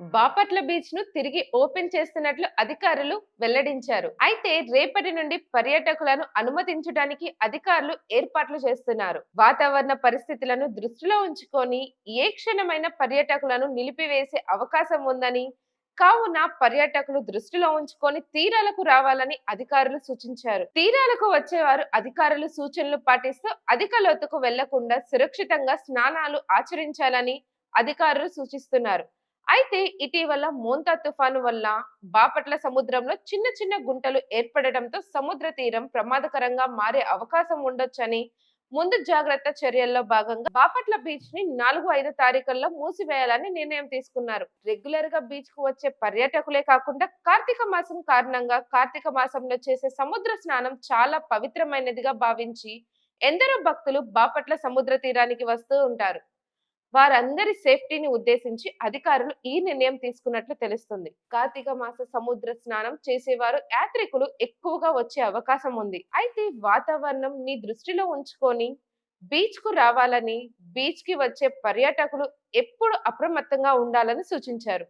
బాపట్ల బీచ్ను తిరిగి ఓపెన్ చేస్తున్నట్లు అధికారులు వెల్లడించారు. అయితే రేపటి నుండి పర్యాటకులను అనుమతించడానికి అధికారులు ఏర్పాట్లు చేస్తున్నారు. వాతావరణ పరిస్థితులను దృష్టిలో ఉంచుకొని ఏ క్షణమైన పర్యాటకులను నిలిపివేసే అవకాశం ఉందని కావున పర్యాటకులు దృష్టిలో ఉంచుకొని తీరాలకు రావాలని అధికారులు సూచించారు. తీరాలకు వచ్చేవారు అధికారులు సూచనలు పాటిస్తూ అధిక లోతుకు వెళ్ళకుండా సురక్షితంగా స్నానాలు ఆచరించాలని అధికారులు సూచిస్తున్నారు. అయితే ఇటీవల మోంతా తుఫాను వల్ల బాపట్ల సముద్రంలో చిన్న చిన్న గుంటలు ఏర్పడటంతో సముద్ర తీరం ప్రమాదకరంగా మారే అవకాశం ఉండొచ్చని ముందు జాగ్రత్త చర్యల్లో భాగంగా బాపట్ల బీచ్ని నాలుగు ఐదు తారీఖుల్లో మూసివేయాలని నిర్ణయం తీసుకున్నారు. రెగ్యులర్గా బీచ్కు వచ్చే పర్యాటకులే కాకుండా కార్తీక మాసం కారణంగా కార్తీక మాసంలో చేసే సముద్ర స్నానం చాలా పవిత్రమైనదిగా భావించి ఎందరో భక్తులు బాపట్ల సముద్ర తీరానికి వస్తూ ఉంటారు. వారందరి సేఫ్టీని ఉద్దేశించి అధికారులు ఈ నిర్ణయం తీసుకున్నట్లు తెలుస్తుంది. కార్తీక మాస సముద్ర స్నానం చేసేవారు యాత్రికులు ఎక్కువగా వచ్చే అవకాశం ఉంది. అయితే వాతావరణం ని దృష్టిలో ఉంచుకొని బీచ్కు రావాలని బీచ్కి వచ్చే పర్యాటకులు ఎప్పుడు అప్రమత్తంగా ఉండాలని సూచించారు.